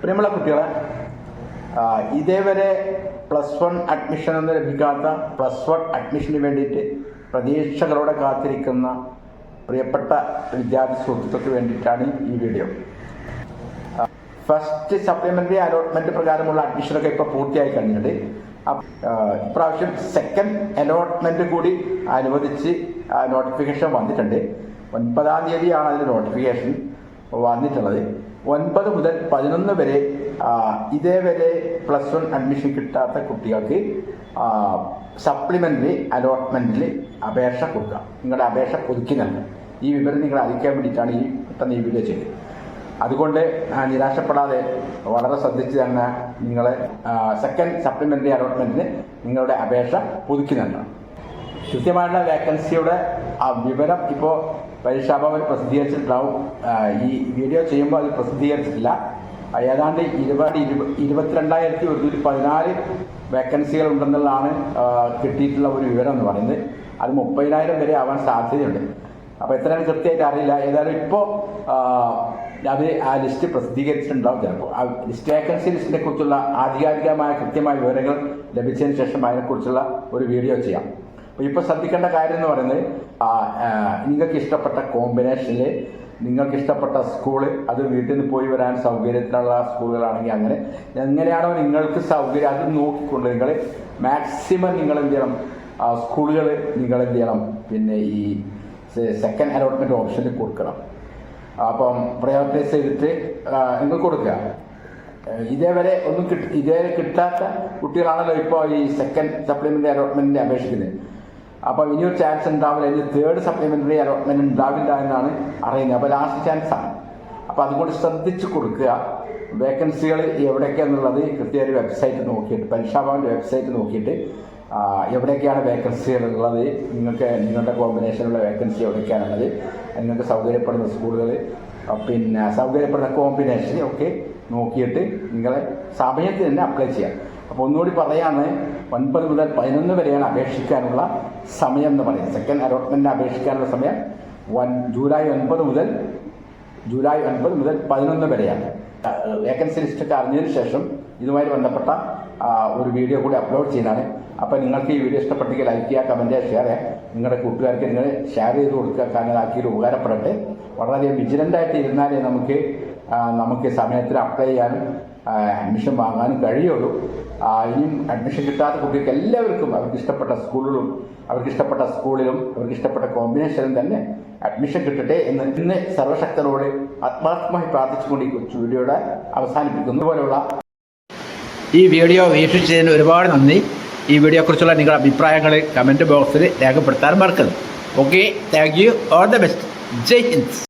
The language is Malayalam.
പ്രിയമുള്ള കുട്ടികളെ ഇതേവരെ പ്ലസ് വൺ അഡ്മിഷൻ ഒന്നും ലഭിക്കാത്ത പ്ലസ് വൺ അഡ്മിഷന് വേണ്ടിയിട്ട് പ്രതീക്ഷകളോടെ കാത്തിരിക്കുന്ന പ്രിയപ്പെട്ട വിദ്യാർത്ഥി സുഹൃത്തുക്കൾക്ക് വേണ്ടിയിട്ടാണ് ഈ വീഡിയോ ഫസ്റ്റ് സപ്ലിമെന്ററി അലോട്ട്മെന്റ് പ്രകാരമുള്ള അഡ്മിഷനൊക്കെ ഇപ്പോൾ പൂർത്തിയായി കഴിഞ്ഞിട്ടുണ്ട് ഇപ്രാവശ്യം സെക്കൻഡ് അലോട്ട്മെന്റ് കൂടി അനുവദിച്ച് നോട്ടിഫിക്കേഷൻ വന്നിട്ടുണ്ട്. ഒൻപതാം തീയതിയാണ് അതിന്റെ നോട്ടിഫിക്കേഷൻ വന്നിട്ടുള്ളത്. ഒൻപത് മുതൽ പതിനൊന്ന് വരെ ഇതേവരെ പ്ലസ് വൺ അഡ്മിഷൻ കിട്ടാത്ത കുട്ടികൾക്ക് സപ്ലിമെന്ററി അലോട്ട്മെന്റിൽ അപേക്ഷ കൊടുക്കുക. നിങ്ങളുടെ അപേക്ഷ പുതുക്കി നൽകും ഈ വിവരം നിങ്ങൾ അറിയിക്കാൻ വേണ്ടിയിട്ടാണ് ഈ പെട്ടെന്ന് ഈ വീഡിയോ ചെയ്തത്. അതുകൊണ്ട് നിരാശപ്പെടാതെ വളരെ ശ്രദ്ധിച്ച് തന്നെ നിങ്ങൾ സെക്കൻഡ് സപ്ലിമെന്ററി അലോട്ട്മെന്റിന് നിങ്ങളുടെ അപേക്ഷ പുതുക്കി നൽകണം കൃത്യമായിട്ടുള്ള വേക്കൻസിയുടെ ആ വിവരം ഇപ്പോൾ പരീക്ഷാഭവൻ പ്രസിദ്ധീകരിച്ചിട്ടുണ്ടാവും. ഈ വീഡിയോ ചെയ്യുമ്പോൾ അത് പ്രസിദ്ധീകരിച്ചിട്ടില്ല. ഏതാണ്ട് ഇരുപത് ഇരുപ- ഇരുപത്തിരണ്ടായിരത്തി ഒരുന്നൂറ്റി പതിനാല് വേക്കൻസികൾ ഉണ്ടെന്നുള്ളതാണ് കിട്ടിയിട്ടുള്ള ഒരു വിവരം എന്ന് പറയുന്നത്. അത് മുപ്പതിനായിരം വരെ ആവാൻ സാധ്യതയുണ്ട്. അപ്പോൾ എത്രയാണ് കൃത്യമായിട്ട് അറിയില്ല. ഏതായാലും ഇപ്പോൾ അത് ആ ലിസ്റ്റ് പ്രസിദ്ധീകരിച്ചിട്ടുണ്ടാവും ചിലപ്പോൾ. ആ ലിസ്റ്റ് വേക്കൻസി ലിസ്റ്റിനെ കുറിച്ചുള്ള ആധികാരികമായ കൃത്യമായ വിവരങ്ങൾ ലഭിച്ചതിന് ശേഷം അതിനെക്കുറിച്ചുള്ള ഒരു വീഡിയോ ചെയ്യാം. ഇപ്പോൾ ശ്രദ്ധിക്കേണ്ട കാര്യം എന്ന് പറയുന്നത് നിങ്ങൾക്ക് ഇഷ്ടപ്പെട്ട കോമ്പിനേഷനിൽ നിങ്ങൾക്ക് ഇഷ്ടപ്പെട്ട സ്കൂൾ അത് വീട്ടിൽ നിന്ന് പോയി വരാൻ സൗകര്യത്തിനുള്ള സ്കൂളുകളാണെങ്കിൽ അങ്ങനെ എങ്ങനെയാണോ നിങ്ങൾക്ക് സൗകര്യം അത് നോക്കിക്കൊണ്ട് നിങ്ങൾ മാക്സിമം നിങ്ങൾ എന്ത് ചെയ്യണം സ്കൂളുകൾ നിങ്ങൾ എന്ത് ചെയ്യണം പിന്നെ ഈ സെക്കൻഡ് അലോട്ട്മെന്റ് ഓപ്ഷനിൽ കൊടുക്കണം. അപ്പം പ്രയോറിറ്റൈസ് ചെയ്തിട്ട് നിങ്ങൾ കൊടുക്കുക. ഇതേവരെ ഒന്നും കിട്ടി ഇതേവരെ കിട്ടാത്ത കുട്ടികളാണല്ലോ ഇപ്പോൾ ഈ സെക്കൻഡ് സപ്ലിമെന്ററി അലോട്ട്മെന്റിന് അപേക്ഷിക്കുന്നത്. അപ്പോൾ ഇനിയൊരു ചാൻസ് ഉണ്ടാവില്ല. ഇനി തേർഡ് സപ്ലിമെന്ററി അലോട്ട്മെന്റ് ഉണ്ടാവില്ല എന്നാണ് അറിയുന്നത്. അപ്പോൾ ലാസ്റ്റ് ചാൻസ് ആണ്. അപ്പോൾ അതുകൊണ്ട് ശ്രദ്ധിച്ചു കൊടുക്കുക. വേക്കൻസികൾ എവിടെയൊക്കെയാണെന്നുള്ളത് കൃത്യമായ ഒരു വെബ്സൈറ്റ് നോക്കിയിട്ട് പരീക്ഷാഭവന്റെ വെബ്സൈറ്റ് നോക്കിയിട്ട് എവിടെയൊക്കെയാണ് വേക്കൻസികൾ ഉള്ളത് നിങ്ങൾക്ക് നിങ്ങളുടെ കോമ്പിനേഷനുള്ള വേക്കൻസി എവിടെയൊക്കെയാണുള്ളത് നിങ്ങൾക്ക് സൗകര്യപ്പെടുന്ന സ്കൂളുകൾ പിന്നെ സൗകര്യപ്പെടുന്ന കോമ്പിനേഷൻ ഒക്കെ നോക്കിയിട്ട് നിങ്ങളെ സമയത്ത് തന്നെ അപ്ലൈ ചെയ്യാം. അപ്പോൾ ഒന്നുകൂടി പറയാണ് ഒൻപത് മുതൽ പതിനൊന്ന് വരെയാണ് അപേക്ഷിക്കാനുള്ള സമയം എന്ന് പറയുന്നത്. സെക്കൻഡ് അലോട്ട്മെന്റിന് അപേക്ഷിക്കാനുള്ള സമയം വൺ ജൂലൈ ഒൻപത് മുതൽ ജൂലൈ ഒൻപത് മുതൽ പതിനൊന്ന് വരെയാണ്. വേക്കൻസി ലിസ്റ്റൊക്കെ അറിഞ്ഞതിന് ശേഷം ഇതുമായി ബന്ധപ്പെട്ട ഒരു വീഡിയോ കൂടി അപ്ലോഡ് ചെയ്യുന്നതാണ് അപ്പോൾ നിങ്ങൾക്ക് ഈ വീഡിയോ ഇഷ്ടപ്പെട്ടെങ്കിൽ ലൈക്ക് ചെയ്യുക കമന്റ് ചെയ്യുക ഷെയർ ചെയ്യുക. നിങ്ങളുടെ കൂട്ടുകാർക്ക് നിങ്ങൾ ഷെയർ ചെയ്ത് കൊടുക്കുക. കാരണം അതാക്കിയിട്ട് ഉപകാരപ്പെടട്ടെ. വളരെയധികം വിജിലന്റായിട്ട് ഇരുന്നാലേ നമുക്ക് നമുക്ക് സമയത്തിന് അപ്ലൈ ചെയ്യാനും അഡ്മിഷൻ വാങ്ങാനും കഴിയുള്ളൂ. ഇനിയും അഡ്മിഷൻ കിട്ടാത്ത കുട്ടികൾക്ക് എല്ലാവർക്കും അവർക്ക് ഇഷ്ടപ്പെട്ട സ്കൂളിലും അവർക്ക് ഇഷ്ടപ്പെട്ട സ്കൂളിലും അവർക്ക് ഇഷ്ടപ്പെട്ട കോമ്പിനേഷനും തന്നെ അഡ്മിഷൻ കിട്ടട്ടെ എന്ന് ഇന്ന് സർവശക്തരോട് ആത്മാർത്ഥമായി പ്രാർത്ഥിച്ചുകൊണ്ട് ഈ കൊച്ചു വീഡിയോയുടെ അവസാനിപ്പിക്കുന്നു. പോലെയുള്ള ഈ വീഡിയോ വീക്ഷിച്ചതിന് ഒരുപാട് നന്ദി. ഈ വീഡിയോയെക്കുറിച്ചുള്ള നിങ്ങളുടെ അഭിപ്രായങ്ങൾ കമന്റ് ബോക്സിൽ രേഖപ്പെടുത്താൻ മറക്കരുത്. Okay thank you all the best Jai Hind.